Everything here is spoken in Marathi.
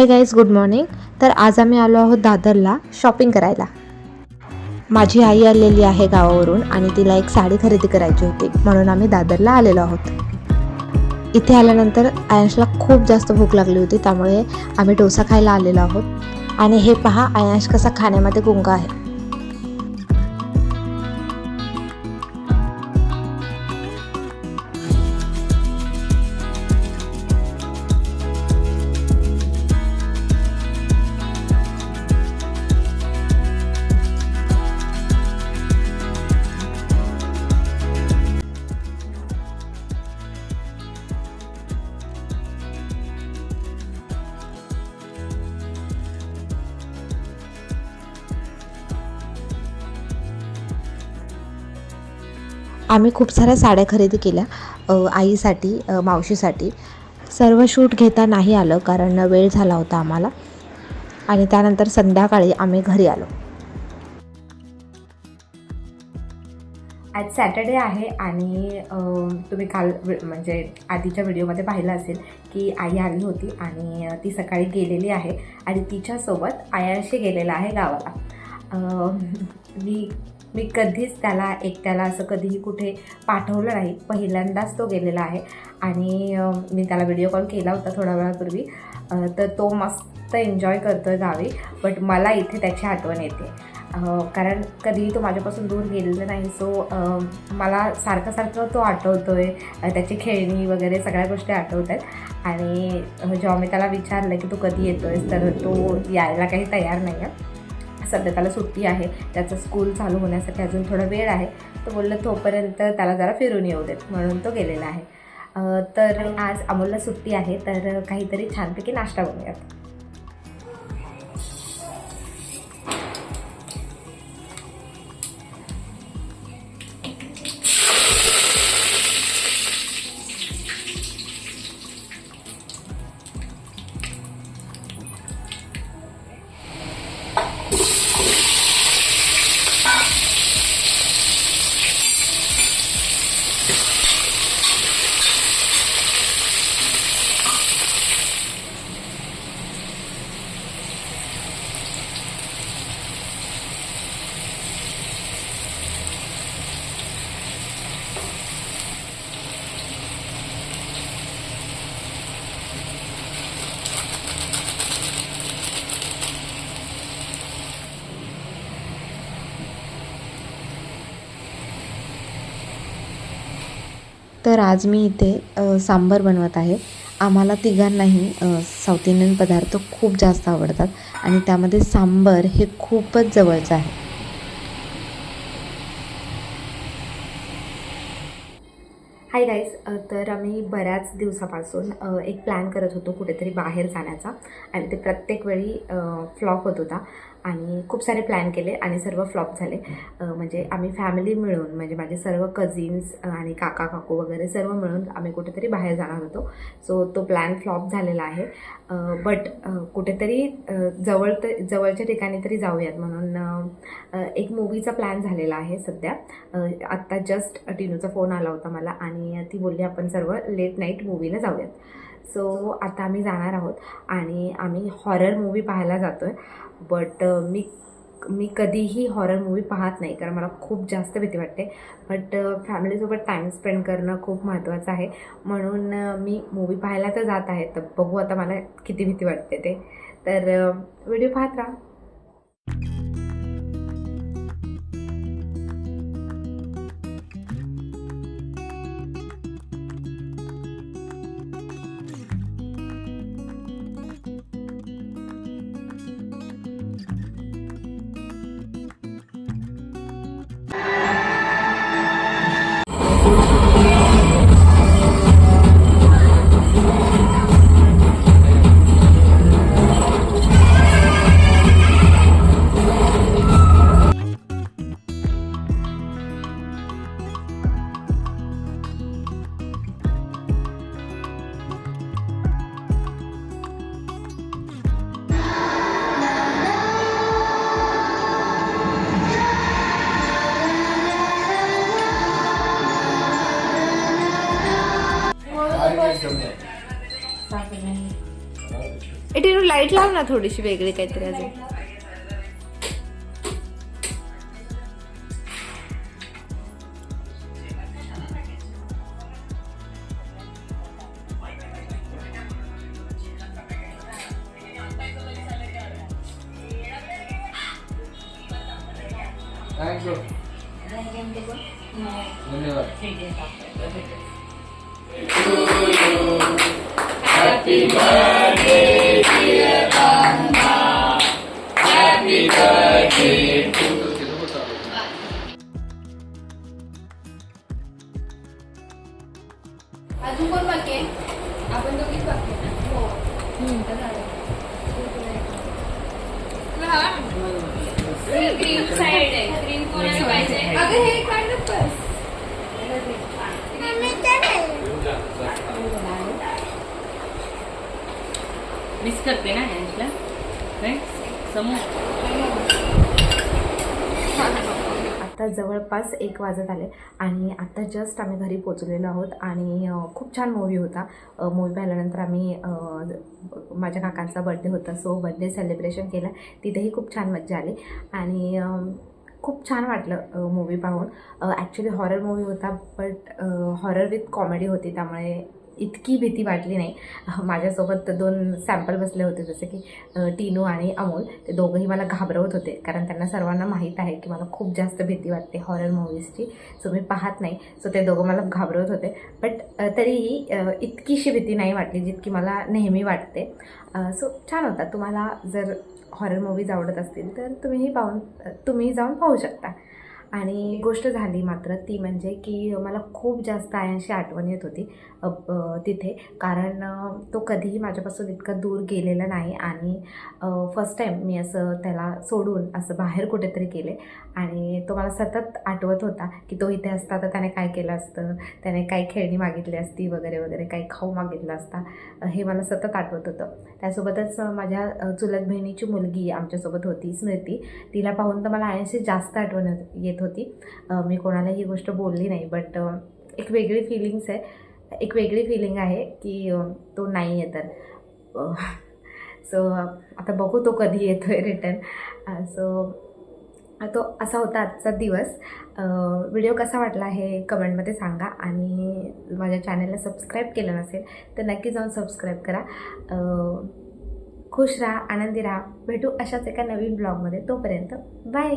हाय गाईज गुड मॉर्निंग तर आज आम्ही आलो आहोत दादरला शॉपिंग करायला. माझी आई आलेली आहे गावावरून आणि तिला एक साडी खरेदी करायची होती. म्हणून आम्ही दादरला आलेलो आहोत. इथे आल्यानंतर आयांशला खूप जास्त भूक लागली होती त्यामुळे आम्ही डोसा खायला आलेलो आहोत. आणि हे पहा आयांश कसा खाण्यामध्ये गुंग आहे. आम्ही खूप साऱ्या साड्या खरेदी केल्या आईसाठी मावशीसाठी. सर्व शूट घेता नाही आलं कारण वेळ झाला होता आम्हाला. आणि त्यानंतर संध्याकाळी आम्ही घरी आलो. आज सॅटर्डे आहे आणि तुम्ही काल म्हणजे आधीच्या व्हिडिओमध्ये पाहिलं असेल की आई आली होती आणि ती सकाळी गेलेली आहे आणि तिच्यासोबत आयाशी गेलेला आहे गावाला. मी मी कधीच त्याला एकट्याला असं कधीही कुठे पाठवलं नाही. पहिल्यांदाच तो गेलेला आहे. आणि मी त्याला व्हिडिओ कॉल केला होता थोड्या वेळापूर्वी. तर तो मस्त एन्जॉय करतो आहे गावी. बट मला इथे त्याची आठवण येते. कारण कधीही तो माझ्यापासून दूर गेलेला नाही. सो मला सारखं सारखं तो आठवतो आहे त्याची खेळणी वगैरे सगळ्या गोष्टी आठवत आहेत आणि जेव्हा मी त्याला विचारलं की तू कधी येतो आहेस तर तो यायला काही तयार नाही आहे सध्या त्याला सुट्टी आहे. त्याचं स्कूल चालू होण्यासाठी अजून थोडा वेळ आहे. तो बोललं तोपर्यंत त्याला जरा फिरून येऊ देत म्हणून तो गेलेला आहे. तर आज अमोलला सुट्टी आहे तर काहीतरी छानपैकी नाश्ता बनवूयात. तर आज मी इथे सांबार सांबर बनवत आहे. आम्हाला तिघांनाही साऊथ इंडियन पदार्थ खूप जास्त आवडतात आणि त्यामध्ये सांबर हे खूपच जवळचं आहे. हाय गाईज तर आम्ही बऱ्याच दिवसापासून एक प्लॅन करत होतो कुठेतरी बाहेर जाण्याचा आणि ते प्रत्येक वेळी फ्लॉप होत होता. आणि खूप सारे प्लॅन केले आणि सर्व फ्लॉप झाले. म्हणजे आम्ही फॅमिली मिळून म्हणजे माझे सर्व कझिन्स आणि काका काकू वगैरे सर्व मिळून आम्ही कुठेतरी बाहेर जाणार होतो. सो तो प्लॅन फ्लॉप झालेला आहे. बट कुठेतरी जवळ ते जवळच्या ठिकाणी तरी जाऊयात म्हणून एक मूवीचा प्लॅन झालेला आहे सध्या. आत्ता जस्ट टिनूचा फोन आला होता मला आणि ती बोलली आपण सर्व लेट नाईट मूवीला जाऊयात. सो आता आम्ही जाणार आहोत आणि आम्ही हॉरर मूवी पाहायला जातो आहे बट मी मी कधीही हॉरर मूवी पाहत नाही कारण मला खूप जास्त भीती वाटते. बट फॅमिलीसोबत टाईम स्पेंड करणं खूप महत्त्वाचं आहे. म्हणून मी मूवी पाहायला तर जात आहे तर बघू आता मला किती भीती वाटते ते. तर व्हिडिओ पाहत राहा. लाइट लाव ना थोडीशी वेगळी काहीतरी अजून. थँक यू धन्यवाद. अजून कोण बाकी आहे आपण दोघीच बाकी आहे ना हो साईड आहे कोणाला पाहिजे अगं हे बस मिस करते ना यांशला काय समोर. आता जवळपास एक वाजत आले आणि आत्ता जस्ट आम्ही घरी पोचलेलो आहोत आणि खूप छान मूवी होता. मूवी पाहिल्यानंतर आम्ही माझ्या काकांचा बड्डे होता. सो बड्डे सेलिब्रेशन केलं. तिथेही खूप छान मज्जा आली. आणि खूप छान वाटलं मूवी पाहून. ॲक्च्युली हॉरर मूवी होता बट हॉरर विथ कॉमेडी होती. त्यामुळे इतकी भीती वाटली नाही. माझ्यासोबत दोन सॅम्पल बसले होते जसे की टीनू आणि अमोल. ते दोघंही मला घाबरवत होते कारण त्यांना सर्वांना माहीत आहे की मला खूप जास्त भीती वाटते हॉरर मूवीजची सो मी पाहत नाही. सो ते दोघं मला घाबरवत होते. बट तरीही इतकीशी भीती नाही वाटली जितकी मला नेहमी वाटते. सो छान होता. तुम्हाला जर हॉरर मूवीज आवडत असतील तर तुम्हीही पाहून तुम्ही जाऊन पाहू शकता. आणि गोष्ट झाली मात्र ती म्हणजे की मला खूप जास्त आयांशी आठवण येत होती. तिथे. कारण तो कधीही माझ्यापासून इतका दूर गेलेला नाही आणि फर्स्ट टाईम मी असं त्याला सोडून असं बाहेर कुठेतरी गेले. आणि तो मला सतत आठवत होता की तो इथे असता तर त्याने काय केलं असतं? त्याने काही खेळणी मागितली असती? वगैरे वगैरे काही खाऊ मागितलं असता? हे मला सतत आठवत होतं. त्यासोबतच माझ्या चुलत बहिणीची मुलगी आमच्यासोबत होती स्मृती. तिला पाहून तर मला आयांशी जास्त आठवण येत- येत होती. मी कोणाला ही गोष्ट बोलली नाही बट एक वेगळी फिलिंग्स आहे. एक वेगळी फिलिंग आहे की तो नाही आहे तर. सो आता बघू तो कधी येतो आहे रिटर्न सो तो असा होता आजचा दिवस. व्हिडिओ कसा वाटला हे कमेंटमध्ये सांगा आणि माझ्या चॅनलला सबस्क्राईब केलं नसेल तर नक्की जाऊन सबस्क्राईब करा. खुश राहा आनंदी राहा. भेटू अशाच एका नवीन ब्लॉगमध्ये तोपर्यंत बाय